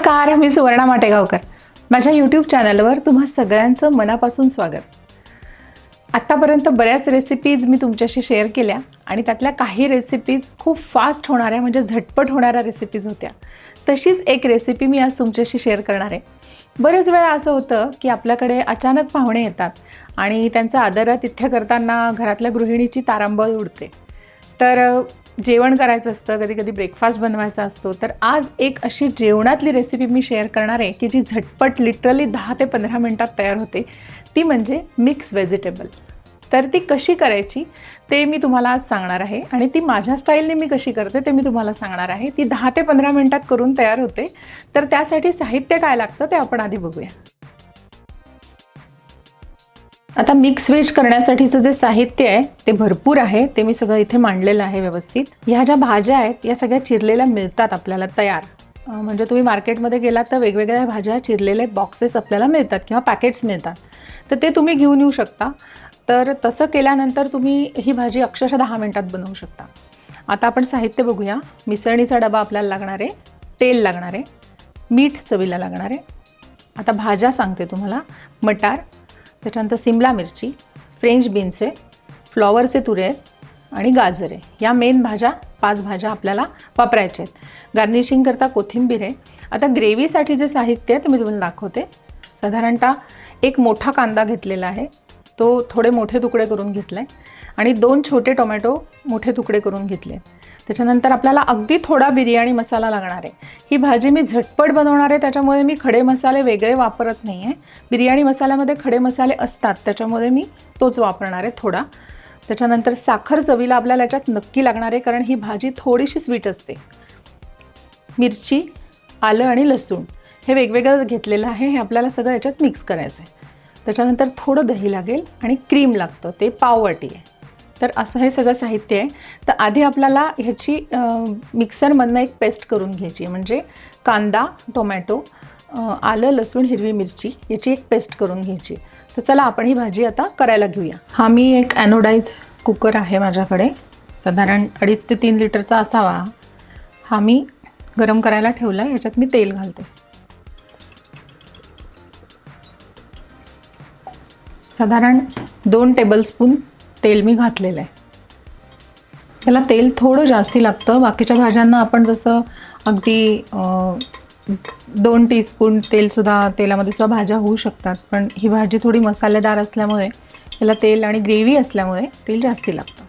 नमस्कार मी सुवर्णा माटेगावकर. माझ्या यूट्यूब चॅनलवर तुम्हा सगळ्यांचं मनापासून स्वागत. आत्तापर्यंत बऱ्याच रेसिपीज मी तुमच्याशी शेअर केल्या आणि त्यातल्या काही रेसिपीज खूप फास्ट होणाऱ्या म्हणजे झटपट होणाऱ्या रेसिपीज होत्या. तशीच एक रेसिपी मी आज तुमच्याशी शेअर करणार आहे. बरेच वेळा असं होतं की आपल्याकडे अचानक पाहुणे येतात आणि त्यांचा आदरातिथ्य करताना घरातल्या गृहिणीची तारांबळ उडते. तर जेवण करायचं असतं कधी कधी ब्रेकफास्ट बनवायचा असतो. तर आज एक अशी जेवणातली रेसिपी मी शेअर करणार आहे की जी झटपट लिटरली दहा ते पंधरा मिनटात तयार होते. ती म्हणजे मिक्स व्हेजिटेबल तर ती कशी करायची ते मी तुम्हाला आज सांगणार आहे आणि ती माझ्या स्टाईलने मी कशी करते ते मी तुम्हाला सांगणार आहे. ती दहा ते पंधरा मिनटात करून तयार होते. तर त्यासाठी साहित्य काय लागतं ते आपण आधी बघूया. आता मिक्स व्हेज करण्यासाठीचं जे साहित्य आहे ते भरपूर आहे. ते मी सगळं इथे मांडलेलं आहे व्यवस्थित. ह्या ज्या भाज्या आहेत या सगळ्या चिरलेल्या मिळतात आपल्याला तयार. म्हणजे तुम्ही मार्केटमध्ये गेलात तर वेगवेगळ्या भाज्या चिरलेले बॉक्सेस आपल्याला मिळतात किंवा पॅकेट्स मिळतात. तर ते तुम्ही घेऊन येऊ शकता. तर तसं केल्यानंतर तुम्ही ही भाजी अक्षरशः दहा मिनटात बनवू शकता. आता आपण साहित्य बघूया. मिसळणीचा डबा आपल्याला लागणार आहे. तेल लागणार आहे. मीठ चवीला लागणार आहे. आता भाज्या सांगते तुम्हाला. मटार त्याच्यानंतर सिमला मिरची फ्रेंच बीन्स आहे फ्लॉवरचे तुरे आहेत आणि गाजर. आहे या मेन भाज्या पाच भाज्या आपल्याला वापरायच्या आहेत. गार्निशिंग करता कोथिंबीर आहे. आता ग्रेव्हीसाठी जे साहित्य आहे ते मी तुम्हाला दाखवते. साधारणतः एक मोठा कांदा घेतलेला आहे. तो थोडे मोठे तुकडे करून घेतला आहे आणि दोन छोटे टोमॅटो मोठे तुकडे करून घेतले त्याच्यानंतर आपल्याला अगदी थोडा बिर्याणी मसाला लागणार आहे. ही भाजी मी झटपट बनवणार आहे त्याच्यामुळे मी खडे मसाले वेगळे वापरत नाही आहे बिर्याणी मसाल्यामध्ये खडे मसाले असतात त्याच्यामुळे मी तोच वापरणार आहे थोडा. त्याच्यानंतर साखर चवीला आपल्याला याच्यात नक्की लागणार आहे कारण ही भाजी थोडीशी स्वीट असते. मिरची आलं आणि लसूण हे वेगवेगळं घेतलेलं आहे हे आपल्याला सगळं याच्यात मिक्स करायचं आहे त्याच्यानंतर थोडं दही लागेल आणि क्रीम लागतं ते पाववाटी आहे. तर असं हे सगळं साहित्य आहे. तर आधी आपल्याला ह्याची मिक्सरमधनं एक पेस्ट करून घ्यायची आहे. म्हणजे कांदा टोमॅटो आलं लसूण हिरवी मिरची याची एक पेस्ट करून घ्यायची तर चला आपण ही भाजी आता करायला घेऊया. हा मी एक ॲनोडाईज कुकर आहे माझ्याकडे. साधारण अडीच ते तीन लिटरचा असावा. हा मी गरम करायला ठेवला आहे याच्यात मी तेल घालते. साधारण दोन टेबलस्पून तेल मी घातलेलं आहे. त्याला तेल थोडं जास्ती लागतं. बाकीच्या भाज्यांना आपण जसं अगदी दोन टीस्पून तेलसुद्धा तेलामध्ये सुद्धा भाज्या होऊ शकतात. पण ही भाजी थोडी मसालेदार असल्यामुळे याला तेल आणि ग्रेव्ही असल्यामुळे तेल जास्ती लागतं.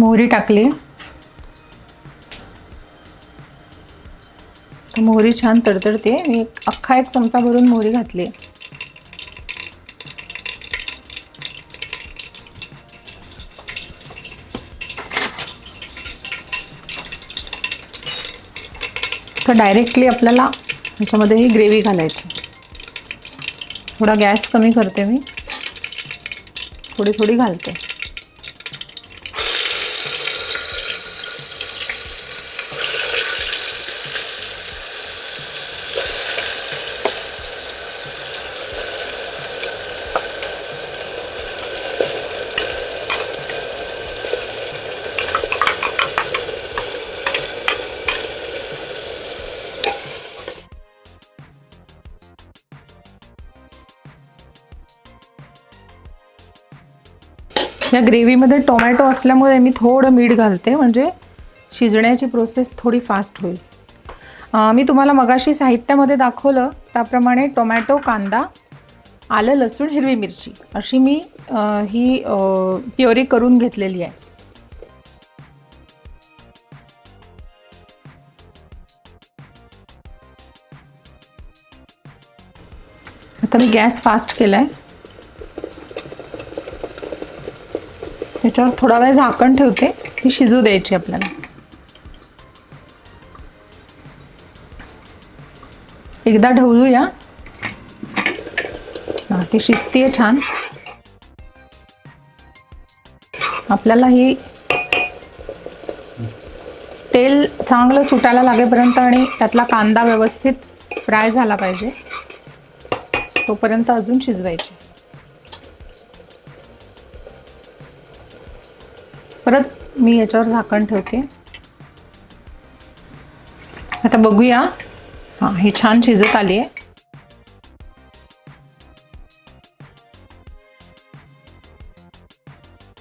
मोहरी टाकली. मोहरी छान तडतडते. मी एक अख्खा एक चमचा भरून मोहरी घातली. तर डायरेक्टली आपल्याला ह्याच्यामध्ये ही ग्रेव्ही घालायची. थोडा गॅस कमी करते मी. थोडी थोडी घालते. या ग्रेव्हीमध्ये टोमॅटो असल्यामुळे मी थोडं मीठ घालते म्हणजे शिजण्याची प्रोसेस थोडी फास्ट होईल. मी तुम्हाला मगाशी साहित्यामध्ये दाखवलं त्याप्रमाणे टोमॅटो कांदा आलं लसूण हिरवी मिरची अशी मी ही प्युरी करून घेतलेली आहे. आता मी गॅस फास्ट केला आहे त्याच्यावर थोडा वेळ झाकण ठेवते. ही शिजू द्यायची आपल्याला. एकदा ढवळूया. ती शिजतीये छान. आपल्याला ही तेल चांगलं सुटायला लागेपर्यंत आणि त्यातला कांदा व्यवस्थित फ्राय झाला पाहिजे. तोपर्यंत अजून शिजवायची. परत मी याच्यावर झाकण ठेवते. आता बघूया. हां ही छान शिजत आली आहे.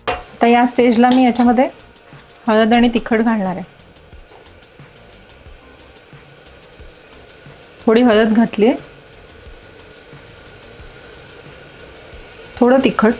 आता या स्टेजला मी याच्यामध्ये हळद आणि तिखट घालणार आहे. थोडी हळद घातली आहे. थोडं तिखट.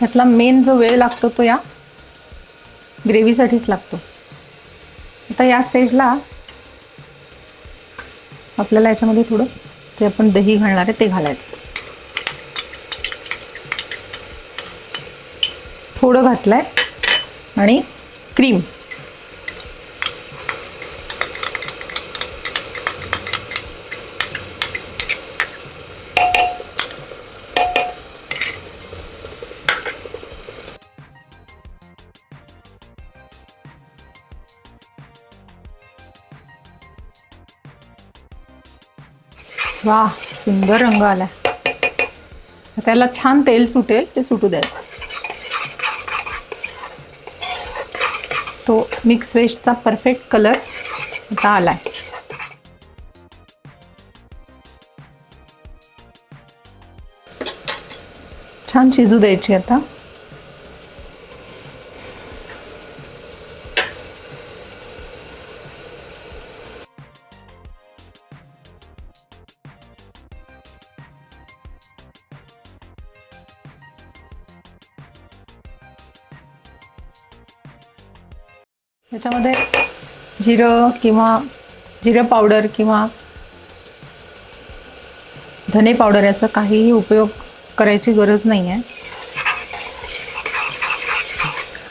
त्यातला मेन जो वेळ लागतो तो या ग्रेव्हीसाठीच लागतो. आता या स्टेजला आपल्याला याच्यामध्ये थोडं ते आपण दही घालणार आहे ते घालायचं. थोडं घातलंय आणि क्रीम वा सुंदर रंग आलाय. त्याला छान तेल सुटेल ते सुटू द्यायचं. तो मिक्स वेजचा परफेक्ट कलर आता आलाय. छान शिजू द्यायची आता. याच्यामध्ये जिरं किंवा जिरं पावडर किंवा धने पावडर याचा काहीही उपयोग करायची गरज नाही आहे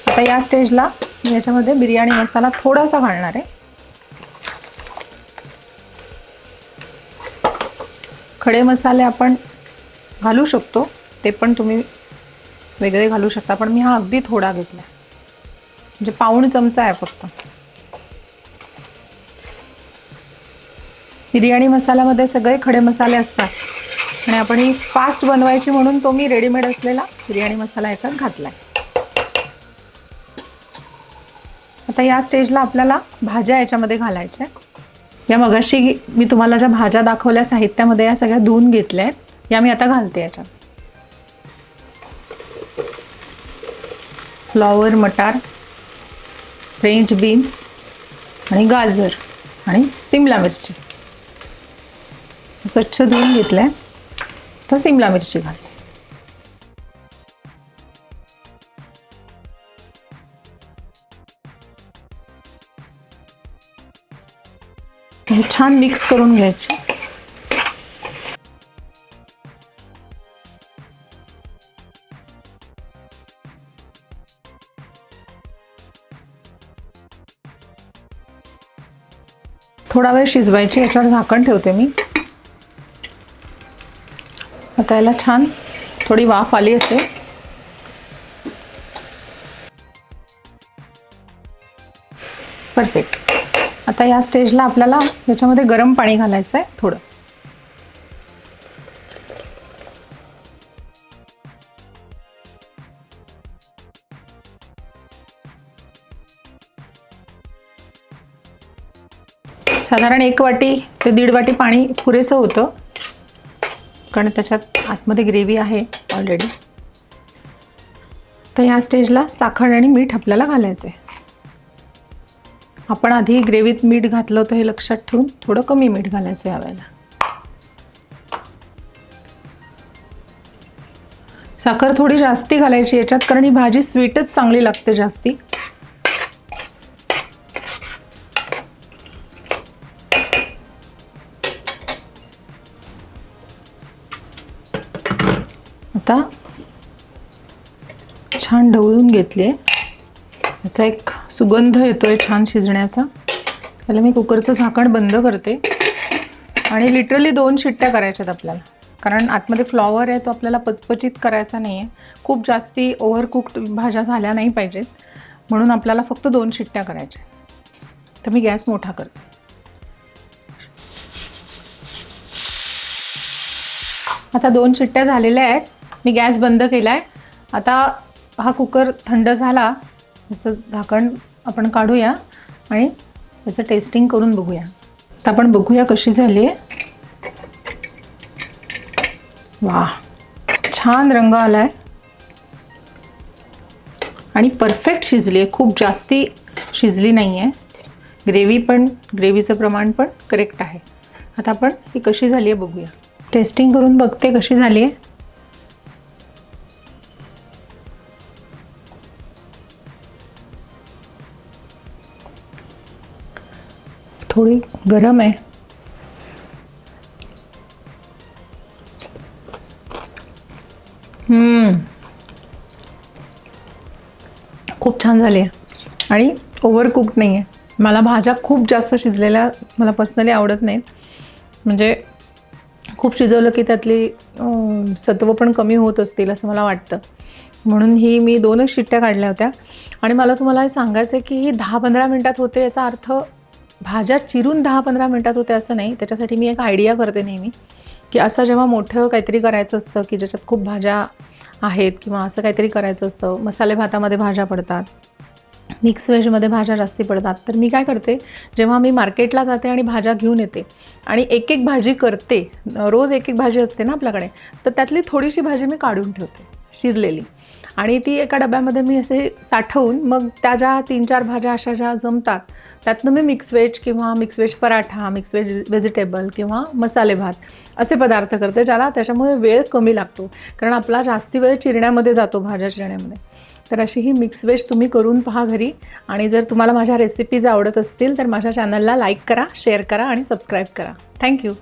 आता या स्टेजला मी याच्यामध्ये बिर्याणी मसाला थोडासा घालणार आहे. खडे मसाले आपण घालू शकतो ते पण तुम्ही वेगळे घालू शकता पण मी हा अगदी थोडा घेतला आहे म्हणजे पाऊण चमचा आहे फक्त. बिर्याणी मसाल्यामध्ये सगळे खडे मसाले असतात. आणि आपण ही फास्ट बनवायची म्हणून तो मी रेडीमेड असलेला बिर्याणी मसाला याच्यात घातलाय. आता या स्टेजला आपल्याला भाज्या याच्यामध्ये घालायच्या या मगाशी मी तुम्हाला ज्या भाज्या दाखवल्या साहित्यामध्ये या सगळ्या धुवून घेतल्या आहेत या मी आता घालते याच्यात. फ्लॉवर मटार फ्रेंच बीन्स आणि गाजर आणि सिमला मिरची. स्वच्छ धुवून घेतलंय तर सिमला मिरची घाल. छान मिक्स करून घ्यायची. थोडा वेळ शिजवायची याच्यावर झाकण ठेवते मी. आता याला छान थोडी वाफ आली असेल. परफेक्ट आता या स्टेजला आपल्याला याच्यामध्ये गरम पाणी घालायचं आहे थोडं. साधारण एक वाटी ते दीड वाटी पाणी पुरेसं होतं. कारण त्याच्यात आतमध्ये ग्रेव्ही आहे ऑलरेडी तर ह्या स्टेजला साखर आणि मीठ आपल्याला घालायचं आहे आपण आधी ग्रेव्हीत मीठ घातलं होतं हे लक्षात ठेवून थोडं कमी मीठ घालायचं यावेळेला साखर थोडी जास्ती घालायची याच्यात कारण ही भाजी स्वीटच चांगली लागते जास्ती. आता छान ढवळून घेतली. याचा एक सुगंध येतो आहे छान शिजण्याचा. त्याला मी कुकरचं झाकण बंद करते. आणि लिटरली दोन शिट्ट्या करायच्या आहेत आपल्याला. कारण आतमध्ये फ्लॉवर आहे तो आपल्याला पचपचित करायचा नाही आहे खूप जास्ती ओव्हरकुक्ड भाज्या झाल्या नाही पाहिजेत. म्हणून आपल्याला फक्त दोन शिट्ट्या करायच्या तर मी गॅस मोठा करते. आता दोन शिट्ट्या झालेल्या आहेत. मी गॅस बंद केला आहे आता हा कुकर थंड झाला असं झाकण आपण काढूया आणि त्याचं टेस्टिंग करून बघूया. तर आपण बघूया कशी झाली. आहे वा छान रंग आला आहे आणि परफेक्ट शिजली आहे खूप जास्ती शिजली नाही आहे ग्रेव्ही पण ग्रेव्हीचं प्रमाण पण करेक्ट आहे. आता आपण ही कशी झाली आहे बघूया. टेस्टिंग करून बघते कशी झाली आहे थोडी गरम आहे. हम्म. खूप छान झाली आहे. आणि ओव्हरकुक नाही आहे मला भाज्या खूप जास्त शिजलेल्या मला पर्सनली आवडत नाहीत. म्हणजे खूप शिजवलं की त्यातली सत्व पण कमी होत असतील असं मला वाटतं. म्हणून ही मी दोनच शिट्ट्या काढल्या होत्या. आणि मला तुम्हाला हे सांगायचं आहे की ही दहा पंधरा मिनटात होते याचा अर्थ भाज्या चिरून दहा पंधरा मिनटात होते असं नाही. त्याच्यासाठी मी एक आयडिया करते नेहमी की असं जेव्हा मोठं काहीतरी करायचं असतं की ज्याच्यात खूप भाज्या आहेत किंवा असं काहीतरी करायचं असतं मसाले भातामध्ये भाज्या पडतात मिक्स व्हेजमध्ये भाज्या जास्ती पडतात तर मी काय करते जेव्हा मी मार्केटला जाते आणि भाज्या घेऊन येते आणि एक एक भाजी करते रोज एक एक भाजी असते ना आपल्याकडे तर त्यातली थोडीशी भाजी मी काढून ठेवते शिरलेली. आणि ती एका डब्यामध्ये मी असे साठवून मग त्या ज्या तीन चार भाज्या अशा ज्या जमतात त्यातनं मी मिक्स व्हेज किंवा mix veg paratha mix veg vegetable किंवा मसाले भात असे पदार्थ करते ज्याला त्याच्यामुळे वेळ कमी लागतो. कारण आपला जास्ती वेळ चिरण्यामध्ये जातो भाज्या चिरण्यामध्ये. तर अशी ही मिक्स व्हेज तुम्ही करून पहा घरी आणि जर तुम्हाला माझ्या रेसिपीज आवडत असतील तर माझ्या चॅनलला लाईक करा शेअर करा आणि सबस्क्राईब करा. थँक्यू